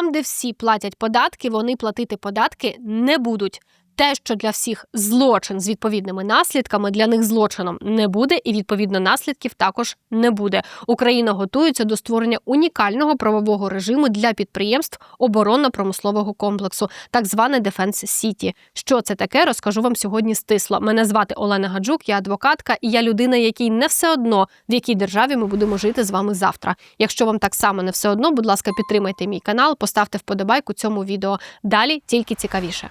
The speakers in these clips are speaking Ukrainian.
Там, де всі платять податки, вони платити податки не будуть. Те, що для всіх злочин з відповідними наслідками, для них злочином не буде, і відповідно наслідків також не буде. Україна готується до створення унікального правового режиму для підприємств оборонно-промислового комплексу, так зване Дефенс Сіті. Що це таке, розкажу вам сьогодні стисло. Мене звати Олена Гаджук, я адвокатка, і я людина, якій не все одно в якій державі ми будемо жити з вами завтра. Якщо вам так само не все одно, будь ласка, підтримайте мій канал, поставте вподобайку цьому відео. Далі тільки цікавіше.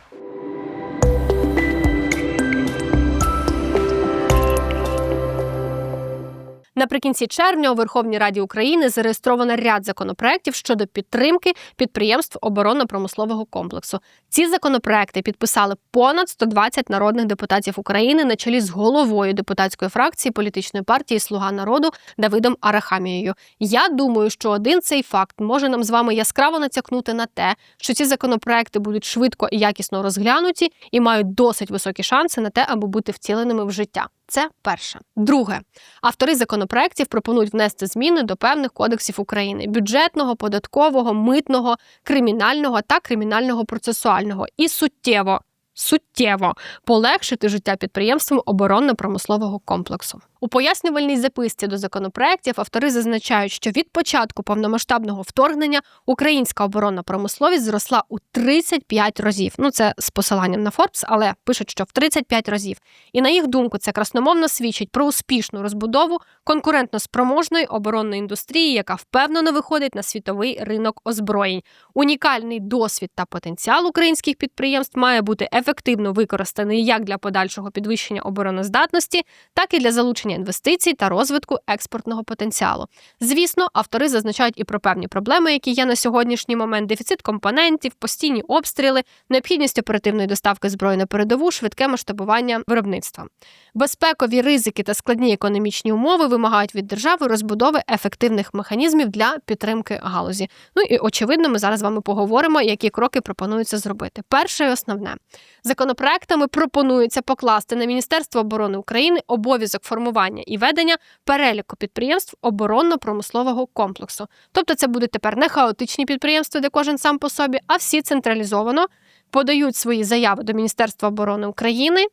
Наприкінці червня у Верховній Раді України зареєстровано ряд законопроєктів щодо підтримки підприємств оборонно-промислового комплексу. Ці законопроекти підписали понад 120 народних депутатів України на чолі з головою депутатської фракції політичної партії Слуга народу Давидом Арахамією. Я думаю, що один цей факт може нам з вами яскраво натякнути на те, що ці законопроекти будуть швидко і якісно розглянуті і мають досить високі шанси на те, аби бути втіленими в життя. Це перше. Друге, автори законопроєктів пропонують внести зміни до певних кодексів України: бюджетного, податкового, митного, кримінального та кримінального процесуального і суттєво. Суттєво полегшити життя підприємствам оборонно-промислового комплексу. У пояснювальній записці до законопроєктів автори зазначають, що від початку повномасштабного вторгнення українська оборонна промисловість зросла у 35 разів. Ну це з посиланням на Forbes, але пишуть, що в 35 разів. І на їх думку, це красномовно свідчить про успішну розбудову конкурентно спроможної оборонної індустрії, яка впевнено виходить на світовий ринок озброєнь. Унікальний досвід та потенціал українських підприємств має бути ефективно використаний як для подальшого підвищення обороноздатності, так і для залучення залучення інвестицій та розвитку експортного потенціалу. Звісно, автори зазначають і про певні проблеми, які є на сьогоднішній момент: дефіцит компонентів, постійні обстріли, необхідність оперативної доставки зброї на передову, швидке масштабування виробництва. Безпекові ризики та складні економічні умови вимагають від держави розбудови ефективних механізмів для підтримки галузі. Ну і очевидно, ми зараз з вами поговоримо, які кроки пропонується зробити. Перше і основне законопроектами пропонується покласти на Міністерство оборони України обов'язок формування і ведення переліку підприємств оборонно-промислового комплексу. Тобто, це будуть тепер не хаотичні підприємства, де кожен сам по собі, а всі централізовано подають свої заяви до Міністерства оборони України.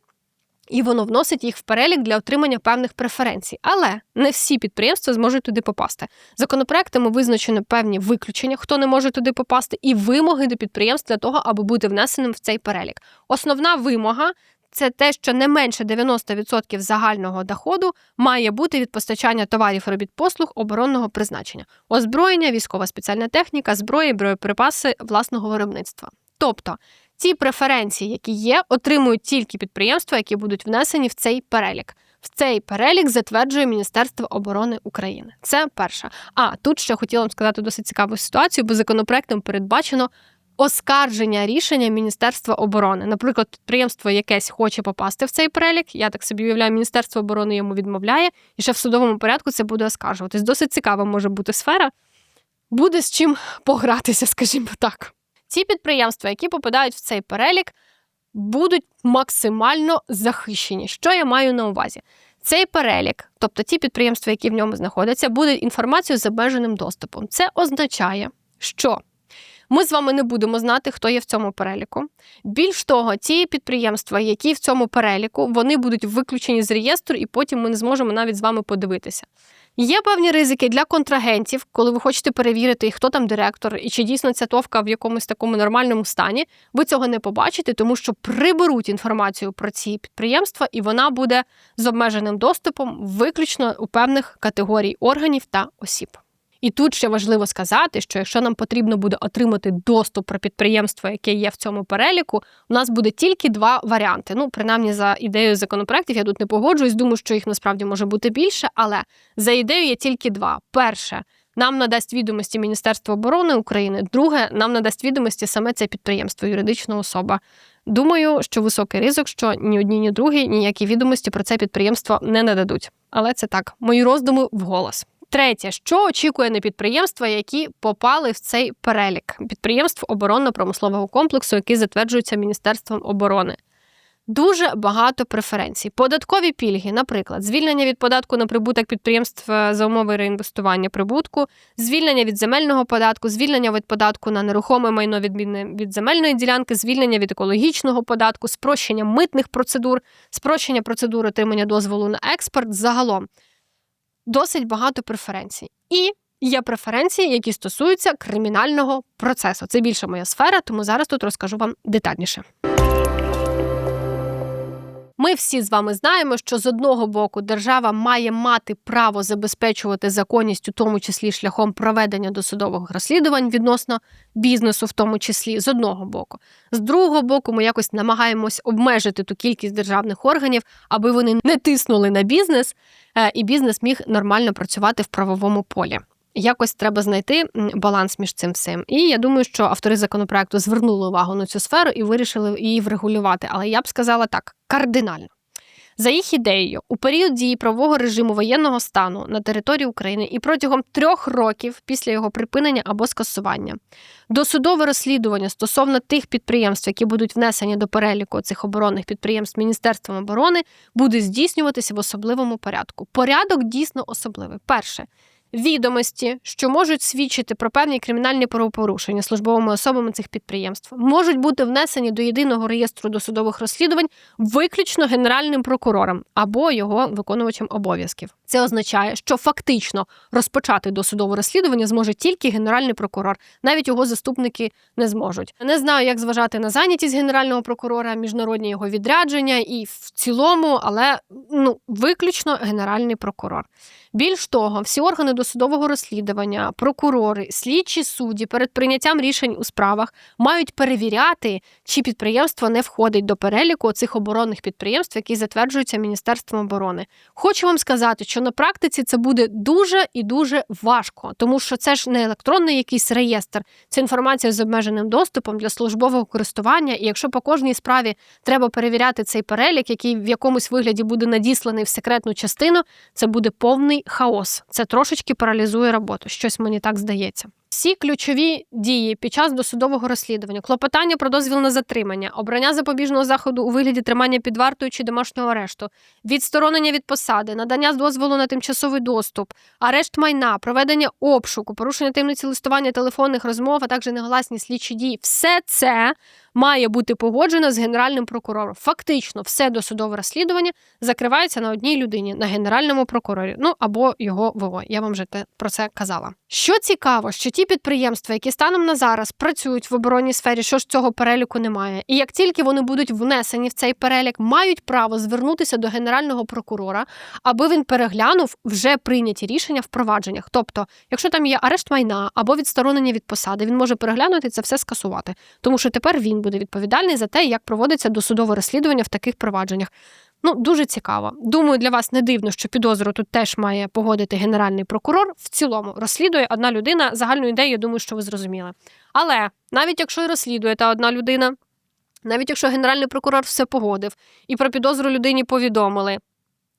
І воно вносить їх в перелік для отримання певних преференцій. Але не всі підприємства зможуть туди попасти. Законопроектами визначено певні виключення, хто не може туди попасти, і вимоги до підприємств для того, аби бути внесеним в цей перелік. Основна вимога. Це те, що не менше 90% загального доходу має бути від постачання товарів робіт послуг оборонного призначення, озброєння, військова спеціальна техніка, зброї, боєприпаси власного виробництва. Тобто ці преференції, які є, отримують тільки підприємства, які будуть внесені в цей перелік. В цей перелік затверджує Міністерство оборони України. Це перше. А тут ще хотіла вам сказати досить цікаву ситуацію, бо законопроектом передбачено оскарження рішення Міністерства оборони. Наприклад, підприємство якесь хоче попасти в цей перелік. Я так собі уявляю, Міністерство оборони йому відмовляє, і ще в судовому порядку це буде оскаржуватись. Досить цікава може бути сфера. Буде з чим погратися, скажімо так. Ці підприємства, які попадають в цей перелік, будуть максимально захищені. Що я маю на увазі? Цей перелік, тобто ті підприємства, які в ньому знаходяться, будуть інформацією з обмеженим доступом. Це означає, що ми з вами не будемо знати, хто є в цьому переліку. Більш того, ті підприємства, які в цьому переліку, вони будуть виключені з реєстру, і потім ми не зможемо навіть з вами подивитися. Є певні ризики для контрагентів, коли ви хочете перевірити, хто там директор, і чи дійсно ця товка в якомусь такому нормальному стані. Ви цього не побачите, тому що приберуть інформацію про ці підприємства, і вона буде з обмеженим доступом виключно у певних категорій органів та осіб. І тут ще важливо сказати, що якщо нам потрібно буде отримати доступ про підприємство, яке є в цьому переліку, у нас буде тільки два варіанти. Ну, принаймні, за ідеєю законопроектів я тут не погоджуюсь, думаю, що їх насправді може бути більше, але за ідеєю є тільки два. Перше. Нам надасть відомості Міністерство оборони України. Друге, нам надасть відомості саме це підприємство, юридична особа. Думаю, що високий ризик, що ні одні, ні другі ніякі відомості про це підприємство не нададуть. Але це так, мої роздуми вголос. Третє, що очікує на підприємства, які попали в цей перелік підприємств оборонно-промислового комплексу, які затверджуються Міністерством оборони. Дуже багато преференцій. Податкові пільги, наприклад, звільнення від податку на прибуток підприємств е, за умови реінвестування прибутку, звільнення від земельного податку, звільнення від податку на нерухоме майно відмінне від земельної ділянки, звільнення від екологічного податку, спрощення митних процедур, спрощення процедур отримання дозволу на експорт. Загалом досить багато преференцій. І є преференції, які стосуються кримінального процесу. Це більше моя сфера, тому зараз тут розкажу вам детальніше. Ми всі з вами знаємо, що з одного боку держава має мати право забезпечувати законність, у тому числі шляхом проведення досудових розслідувань відносно бізнесу, в тому числі з одного боку. З другого боку, ми якось намагаємось обмежити ту кількість державних органів, аби вони не тиснули на бізнес, е, і бізнес міг нормально працювати в правовому полі. Якось треба знайти баланс між цим всім. І я думаю, що автори законопроекту звернули увагу на цю сферу і вирішили її врегулювати. Але я б сказала так: кардинально. За їх ідеєю, у період дії правового режиму воєнного стану на території України і протягом трьох років після його припинення або скасування досудове розслідування стосовно тих підприємств, які будуть внесені до переліку цих оборонних підприємств Міністерством оборони, буде здійснюватися в особливому порядку. Порядок дійсно особливий. Перше відомості, що можуть свідчити про певні кримінальні правопорушення службовими особами цих підприємств, можуть бути внесені до єдиного реєстру досудових розслідувань виключно генеральним прокурором або його виконувачем обов'язків. Це означає, що фактично розпочати досудове розслідування зможе тільки генеральний прокурор, навіть його заступники не зможуть. Не знаю, як зважати на зайнятість генерального прокурора, міжнародні його відрядження і в цілому, але ну виключно генеральний прокурор. Більш того, всі органи досудового розслідування, прокурори, слідчі судді перед прийняттям рішень у справах мають перевіряти, чи підприємство не входить до переліку цих оборонних підприємств, які затверджуються Міністерством оборони. Хочу вам сказати, що на практиці це буде дуже і дуже важко, тому що це ж не електронний якийсь реєстр, це інформація з обмеженим доступом для службового користування. І якщо по кожній справі треба перевіряти цей перелік, який в якомусь вигляді буде надісланий в секретну частину, це буде повний хаос. Це трошечки паралізує роботу. Щось мені так здається. Всі ключові дії під час досудового розслідування, клопотання про дозвіл на затримання, обрання запобіжного заходу у вигляді тримання під вартою чи домашнього арешту, відсторонення від посади, надання дозволу на тимчасовий доступ, арешт майна, проведення обшуку, порушення таємниці листування телефонних розмов, а також негласні слідчі дії. Все це має бути погоджено з генеральним прокурором. Фактично, все досудове розслідування закривається на одній людині, на генеральному прокурорі, ну або його ВО. Я вам вже про це казала. Що цікаво, що ті підприємства, які станом на зараз працюють в оборонній сфері, що ж цього переліку немає, і як тільки вони будуть внесені в цей перелік, мають право звернутися до генерального прокурора, аби він переглянув вже прийняті рішення в провадженнях. Тобто, якщо там є арешт майна або відсторонення від посади, він може переглянути це все скасувати, тому що тепер він буде відповідальний за те, як проводиться досудове розслідування в таких провадженнях. Ну, дуже цікаво. Думаю, для вас не дивно, що підозру тут теж має погодити генеральний прокурор. В цілому розслідує одна людина. Загальну ідею, я думаю, що ви зрозуміли. Але навіть якщо і розслідує та одна людина, навіть якщо генеральний прокурор все погодив і про підозру людині повідомили,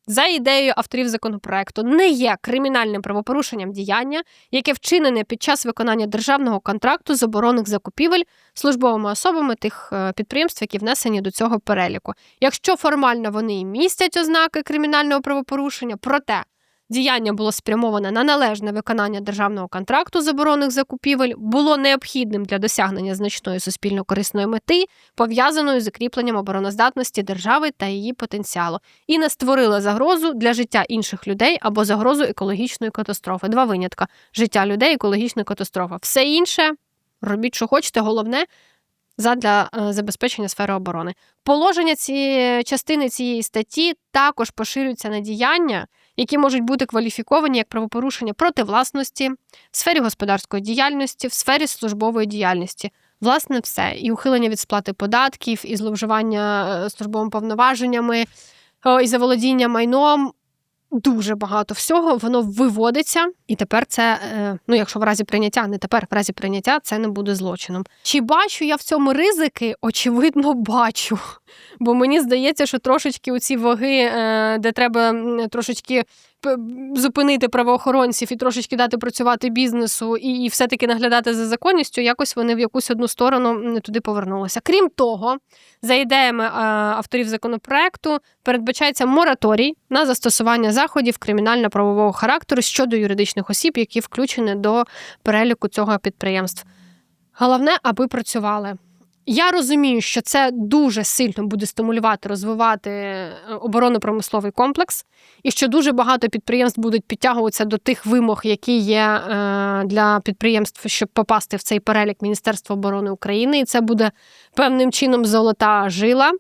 за ідеєю авторів законопроекту, не є кримінальним правопорушенням діяння, яке вчинене під час виконання державного контракту з оборонних закупівель службовими особами тих е, підприємств, які внесені до цього переліку. Якщо формально вони містять ознаки кримінального правопорушення, проте діяння було спрямоване на належне виконання державного контракту заборонених закупівель, було необхідним для досягнення значної суспільно-корисної мети, пов'язаної з закріпленням обороноздатності держави та її потенціалу, і не створило загрозу для життя інших людей або загрозу екологічної катастрофи. Два винятка: життя людей, екологічна катастрофа. Все інше робіть, що хочете, головне. Задля е, забезпечення сфери оборони положення цієї частини цієї статті також поширюються на діяння, які можуть бути кваліфіковані як правопорушення проти власності, в сфері господарської діяльності, в сфері службової діяльності. Власне, все. І ухилення від сплати податків, і зловживання е, службовими повноваженнями, і заволодіння майном. Дуже багато всього воно виводиться І тепер це, е, ну якщо в разі прийняття, не тепер, в разі прийняття це не буде злочином. Чи бачу я в цьому ризики? Очевидно, бачу. Бо мені здається, що трошечки у ці ваги, е, де треба трошечки зупинити правоохоронців і трошечки дати працювати бізнесу, і, і все-таки наглядати за законністю, якось вони в якусь одну сторону не туди повернулися. Крім того, за ідеями авторів законопроекту передбачається мораторій на застосування заходів кримінально-правового характеру щодо юридичних осіб, які включені до переліку цього підприємств. Головне, аби працювали. Я розумію, що це дуже сильно буде стимулювати, розвивати е, оборонно-промисловий комплекс, і що дуже багато підприємств будуть підтягуватися до тих вимог, які є е, для підприємств, щоб попасти в цей перелік Міністерства оборони України. І це буде певним чином золота жила.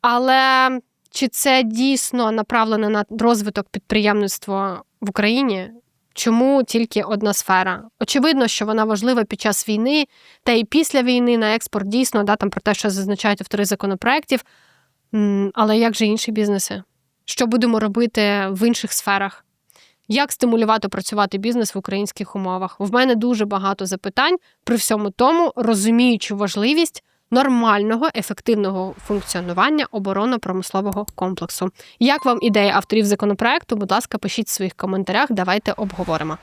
Але чи це дійсно направлено на розвиток підприємництва в Україні? Чому тільки одна сфера? Очевидно, що вона важлива під час війни, та і після війни на експорт дійсно, да, там про те, що зазначають автори законопроєктів. Але як же інші бізнеси? Що будемо робити в інших сферах? Як стимулювати працювати бізнес в українських умовах? В мене дуже багато запитань при всьому тому, розуміючи важливість нормального ефективного функціонування оборонно-промислового комплексу. Як вам ідея авторів законопроекту? Будь ласка, пишіть в своїх коментарях, давайте обговоримо.